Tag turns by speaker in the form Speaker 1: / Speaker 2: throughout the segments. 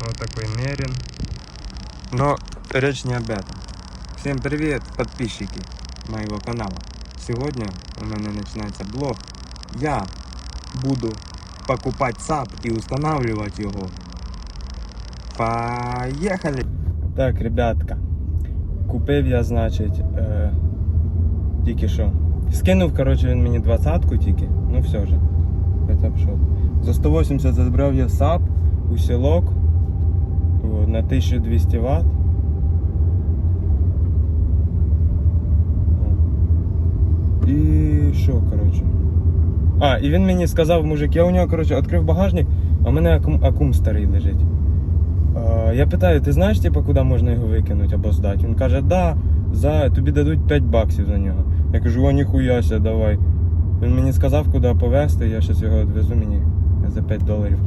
Speaker 1: Вот такой мерин. Но речь не об этом. Всем привет, подписчики моего канала. Сегодня у меня начинается блог. Я буду покупать САП и устанавливать его. Поехали! Так, ребятка, купив я, значить, е, тільки що. Скинув, коротше, він мені двадцятку тільки, ну все вже. Хоча б що. За 180 забрав я САП, усілок от, на 1200 Вт. І що, коротше. А, і він мені сказав, мужик, я у нього, коротше, відкрив багажник, а в мене акум, акум старий лежить. А, я питаю, ти знаєш, типу, куди можна його викинути або здати? Він каже, да, за, тобі дадуть 5 баксів за нього. Я кажу, о, ніхуяся, давай. Він мені сказав, куди повезти, я зараз його відвезу мені за 5 доларів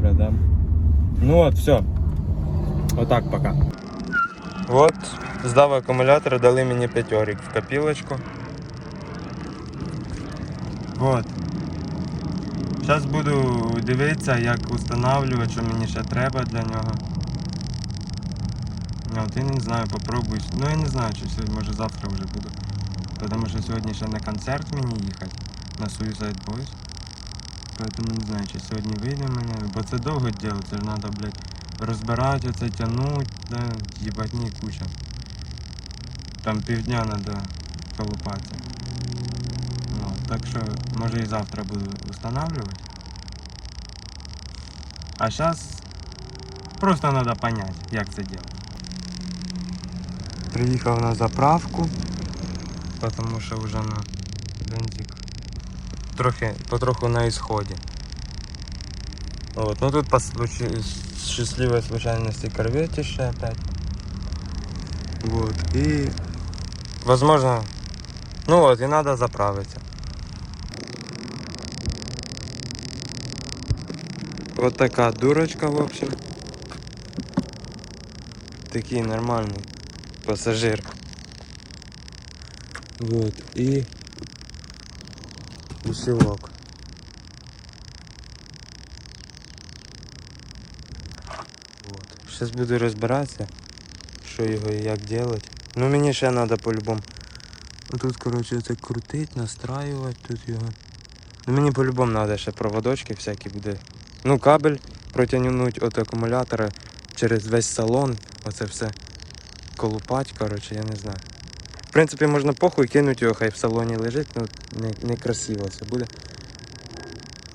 Speaker 1: продам. Ну от, все. Отак пока. От, здав акумулятор, дали мені п'ятьорик в копілочку. Вот. Зараз буду дивитися, як встановлювати, що мені ще треба для нього. Ну, От я не знаю, попробую. Ну я не знаю, чи сьогодні, може завтра вже буду. Тому що сьогодні ще на концерт мені їхати на Suicide Boys. Поэтому не знаю, чи сьогодні вийде мене, бо це довго діло, це ж треба, блядь, розбирати оце, тягнути, да, їбатні куча. Там півдня треба колупатися. Ну, так що, може і завтра буду встановлювати. А зараз просто треба понять, як це робити. Приїхав на заправку, тому що вже на бензик трохи, потроху на ісході. От, ну тут по случаю, счастливой случайности корветище опять. Вот, и возможно, ну вот, и надо заправиться. Вот такая дурочка, в общем. Такий нормальный пассажир. Вот, и усилок. Сейчас буду розбиратися, що його і як делать. Ну мені ще треба по-любому. Тут, коротше, це крутить, настраювати тут його. Ну мені по-любому треба ще проводочки всякі буде. Ну, кабель протягнути від акумулятора через весь салон. Оце все колупать, коротше, я не знаю. В принципі, можна похуй кинути його, хай в салоні лежить, ну не, не це буде.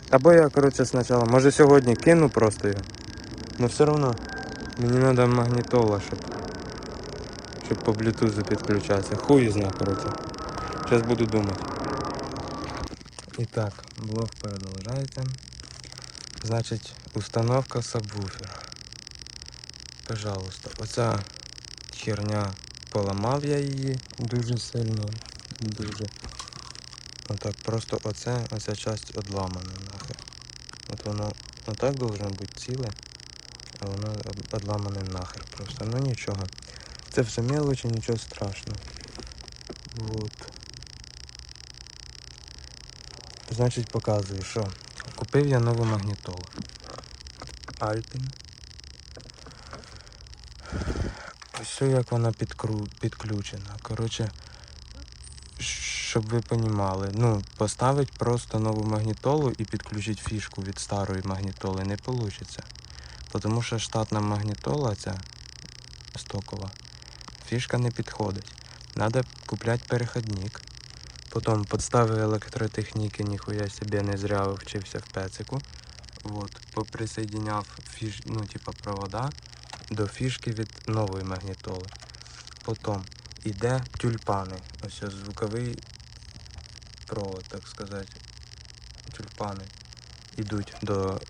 Speaker 1: Або я, коротше, спочатку, може сьогодні кину просто його. Но все одно мені треба магнітола, щоб, щоб по блютузу підключатися. Хуй зна, коротше. Зараз буду думати. І так, блог продовжається. Значить, установка сабвуфера. Пожалуйста, оця херня поламав я її дуже сильно. Дуже. Отак, просто оце, оця часть одламана нахер. От воно отак должно бути ціле, а воно одламане нахер просто. Ну нічого. Це все мелочі, нічого страшного. Вот. Значить показую, що купив я нову магнітолу. Alpin. Ось як вона підкру... підключена. Коротше, щоб ви понімали, ну, поставити просто нову магнітолу і підключити фішку від старої магнітоли не вийде. Тому що штатна магнітола ця стокова, фішка не підходить. Треба купляти переходник. Потім підставив електротехніки, ніхуя собі не зря вчився в пецику. Вот, поприсоединяв фіш, ну, типа провода до фішки від нової магнітоли. Потім іде тюльпани. Ось звуковий провод, так сказати. Тюльпани йдуть до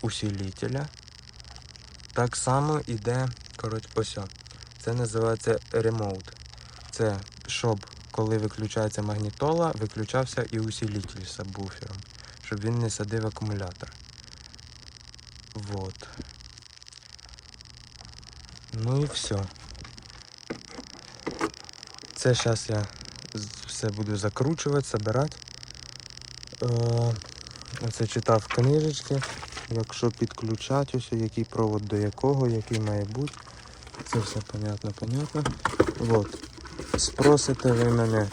Speaker 1: усилителя. Так само іде, коротше, ось. Це називається ремоут. Це щоб коли виключається магнітола, виключався і усилитель з сабвуфером, щоб він не садив акумулятор. Вот. Ну і все. Це зараз я все буду закручувати, збирати. Е, оце читав книжечки. Якщо підключати, ось який провод до якого, який має бути. Це все понятно, понятно. От. Спросите ви мене,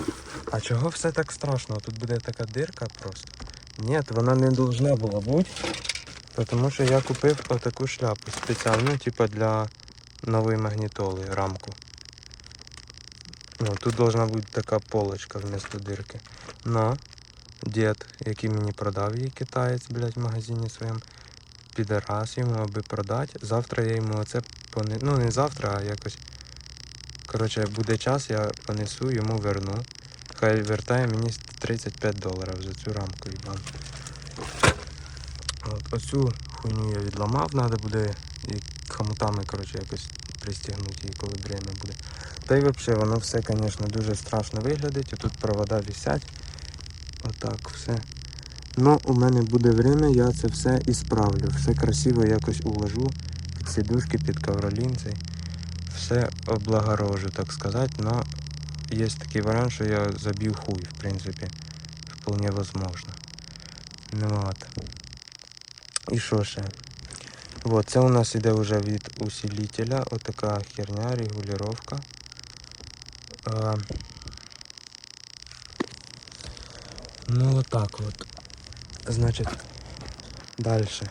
Speaker 1: а чого все так страшно? Тут буде така дирка просто. Ні, вона не должна була бути. Тому що я купив отаку шляпу спеціальну, типу для нової магнітоли, рамку. Ну, тут должна бути така полочка вместо дирки. Но дід, який мені продав її китаєць, блядь, в магазині своєму, підарас йому, аби продати. Завтра я йому оце поне... Ну не завтра, а якось. Коротше, буде час, я понесу, йому верну. Хай вертає мені 35 доларів за цю рамку їбан. От, оцю хуйню я відламав, треба буде і хомутами, коротше, якось пристігнути її, коли время буде. Та й взагалі воно все, звісно, дуже страшно виглядить. Тут провода висять. Отак все. Ну, у мене буде время, я це все і справлю. Все красиво якось уложу. Під сидушки, під ковролін цей. Все облагорожу, так сказати. Но є такий варіант, що я заб'ю хуй, в принципі. Вполне возможно. Ну от. І що ще? Вот, це у нас іде вже від усилителя. Отака херня, регулювання. Ну вот так вот. Значит, дальше.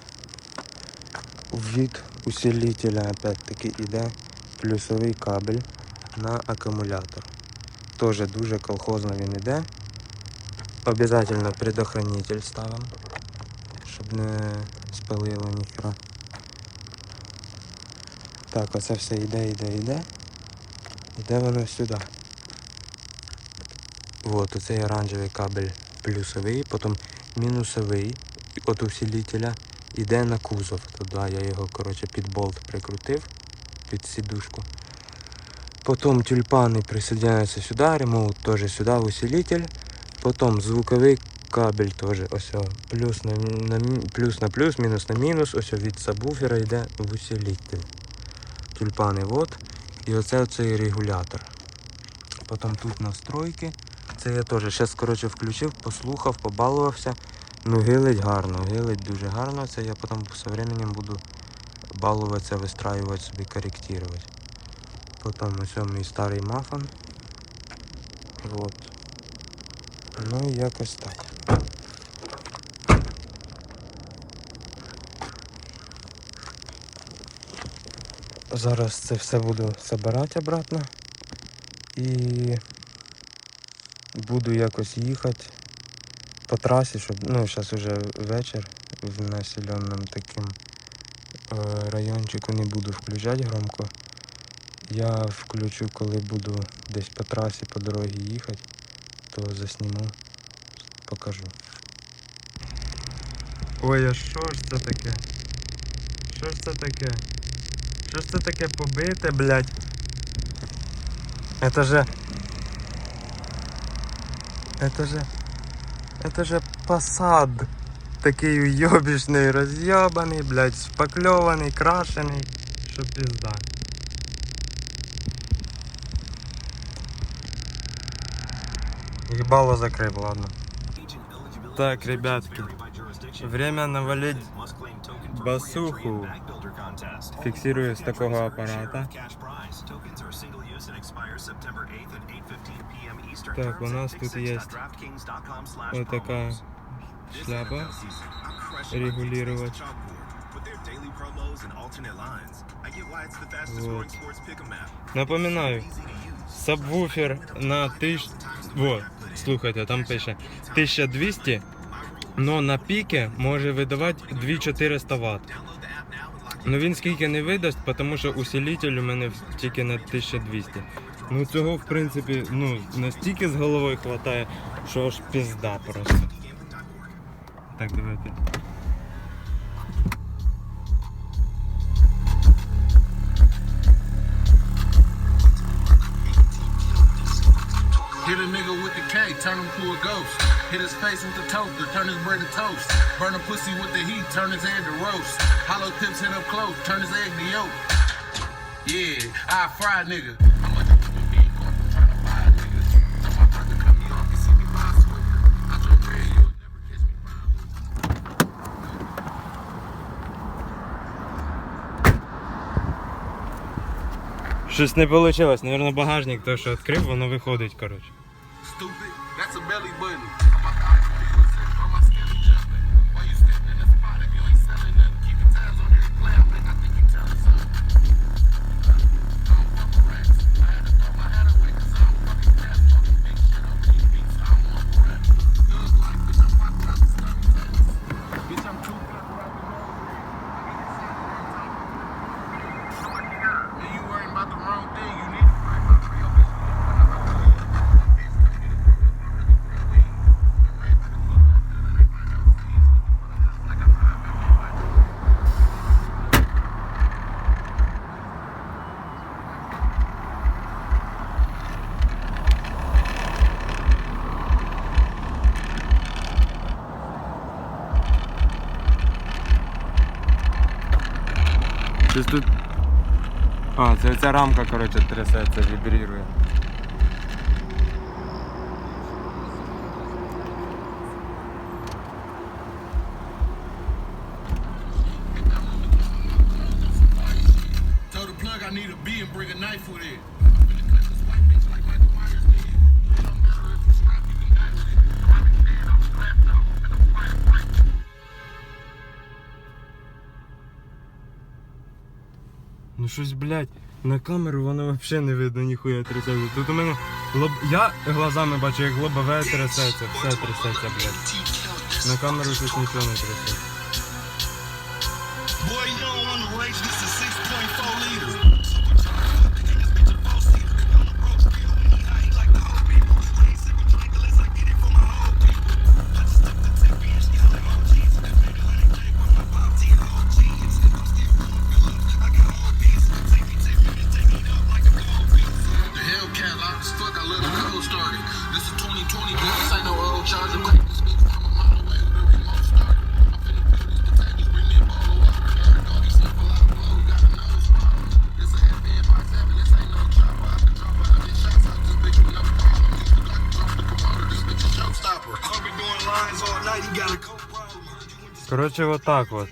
Speaker 1: Від усилителя опять-таки іде плюсовий кабель на акумулятор. Тоже дуже колхозно він іде. Обязательно предохранитель ставимо, щоб не спалило ніхера. Так, оце все йде, йде, йде. Іде воно сюди. Вот, оцей оранжевий кабель плюсовий, потім мінусовий от усилителя іде на кузов. Туди я його, коротше, під болт прикрутив, під сідушку. Потім тюльпани присоединяються сюди, ремоут теж сюди, усилитель. Потім звуковий кабель теж ось плюс на, на плюс на плюс, мінус на мінус, ось від сабвуфера йде в усилитель. Тюльпани от. І оце оцей регулятор. Потім тут настройки. Це я теж зараз, коротше, включив, послухав, побалувався. Ну, гилить гарно, гилить дуже гарно. Це я потім з временем буду балуватися, вистраювати собі, корректувати. Потім ось мій старий мафон. Вот. Ну якось так. Зараз це все буду збирати обратно і буду якось їхати по трасі, щоб ну зараз уже вечір в населеному таким е, райончику не буду включати громко. Я включу, коли буду десь по трасі по дорозі їхати, то засніму, покажу. Ой, а що ж це таке? Що ж це таке? Що ж це таке побите, блядь? Это же... Это же... Это же посад. Такий уйобічний, роз'єбаний, блядь, спакльований, крашений. Що пізда. Ебало закрив, ладно. Так, ребятки, время навалить басуху. Фиксирую с такого аппарата. Так, у нас тут есть вот такая шляпа регулировать. Вот. Напоминаю, сабвуфер на тисяч... Вот, слухайте, там пише 1200, но на піки може видавати 2400 Вт. Ну він скільки не видасть, тому що усилитель у мене тільки на 1200. Ну цього в принципі ну, настільки з головою хватає, що аж пізда просто. Так, давайте.
Speaker 2: Hit a nigga with the K, turn him to a ghost. Hit his face with the toaster, turn his bread to toast. Burn a pussy with the heat, turn his head to roast. Hollow tips hit up close, turn his egg to yolk. Yeah, I fry nigga.
Speaker 1: Щось не вийшло, наверное, багажник, то що відкрив, воно виходить, коротше. Щось тут. А, це ця рамка, коротше, трясеться, вібрірує.
Speaker 2: Tell the plug I need a B and bring a knife with it.
Speaker 1: Ну щось, блядь, на камеру воно взагалі не видно, ніхуя трясеться. Тут у мене лоб... Я глазами бачу, як лобове трясеться, все трясеться, блядь. На камеру тут нічого не трясеться.
Speaker 2: Boy, you don't want to race this is 6.4 liters.
Speaker 1: Коротше, вот так от.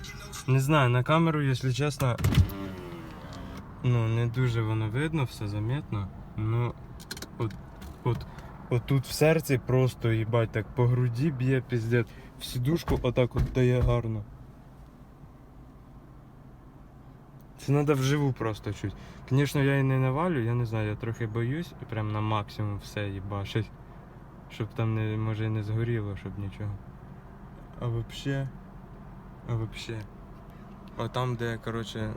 Speaker 1: Не знаю, на камеру, якщо чесно. Ну, не дуже воно видно, все заметно. Ну, от, от, от тут в серці просто, їбать, так по груді б'є піздець. В сідушку отак от дає гарно. Це треба вживу просто чуть. Звісно, я і не навалю, я не знаю, я трохи боюсь, і прям на максимум все їбашить. Щоб там не, може не згоріло, щоб нічого. А вообще. Вообще. А там, де, короче,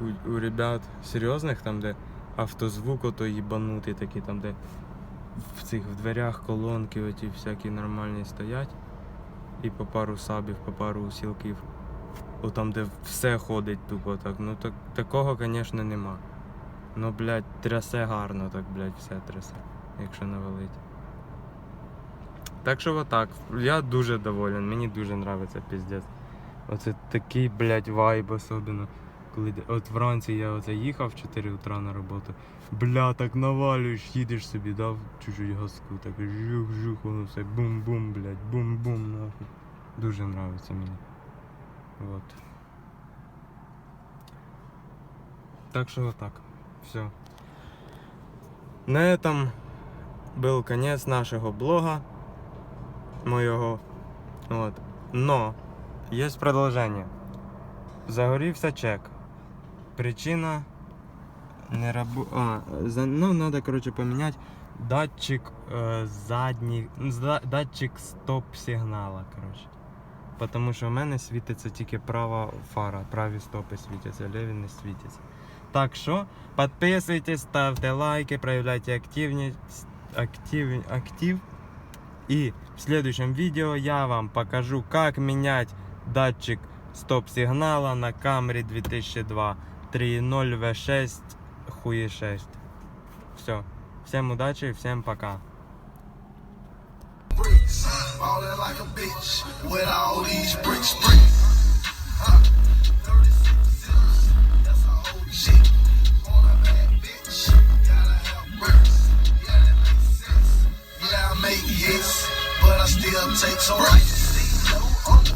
Speaker 1: у, у ребят серйозних, там, де автозвук ото їбанутий такий, там, де в цих в дверях колонки оті всякі нормальні стоять. І по пару сабів, по пару усілків. О там, де все ходить тупо так. Ну так, такого, звісно, нема. Ну, блядь, трясе гарно, так, блядь, все трясе, якщо навалить. Так що отак. Я дуже доволен, мені дуже подобається піздець. Оце такий, блядь, вайб особливо. Коли от вранці я оце їхав в 4 утра на роботу. Бля, так навалюєш, їдеш собі, дав чуть-чуть газку, так жух-жух, воно все бум-бум, блядь, бум-бум, нахуй. Дуже нравиться мені. Вот. Так что вот так. Все. На этом был конец нашего блога. Моего. Вот. Но есть продолжение. Загорівся чек. Причина не рабу... А, за... ну надо, короче, поменять датчик э, задній. за- Датчик стоп-сигнала, короче. Потому що в мене світиться тільки права фара, праві стопи світяться, ліві не світяться. Так що підписуйтесь, ставте лайки, проявляйте активність, актив, актив. И в следующем видео я вам покажу, как менять датчик стоп-сигнала на Camry 2002 3.0 V6 хуї 6. Все. Всем удачи, всем пока.
Speaker 3: Ballin' like a bitch with all these bricks, bricks. Huh. 36 zips, that's
Speaker 2: a
Speaker 3: old shit. On a bad bitch, gotta have bricks. Yeah, that makes sense.
Speaker 2: Yeah, I make hits,
Speaker 3: but I still take some bricks.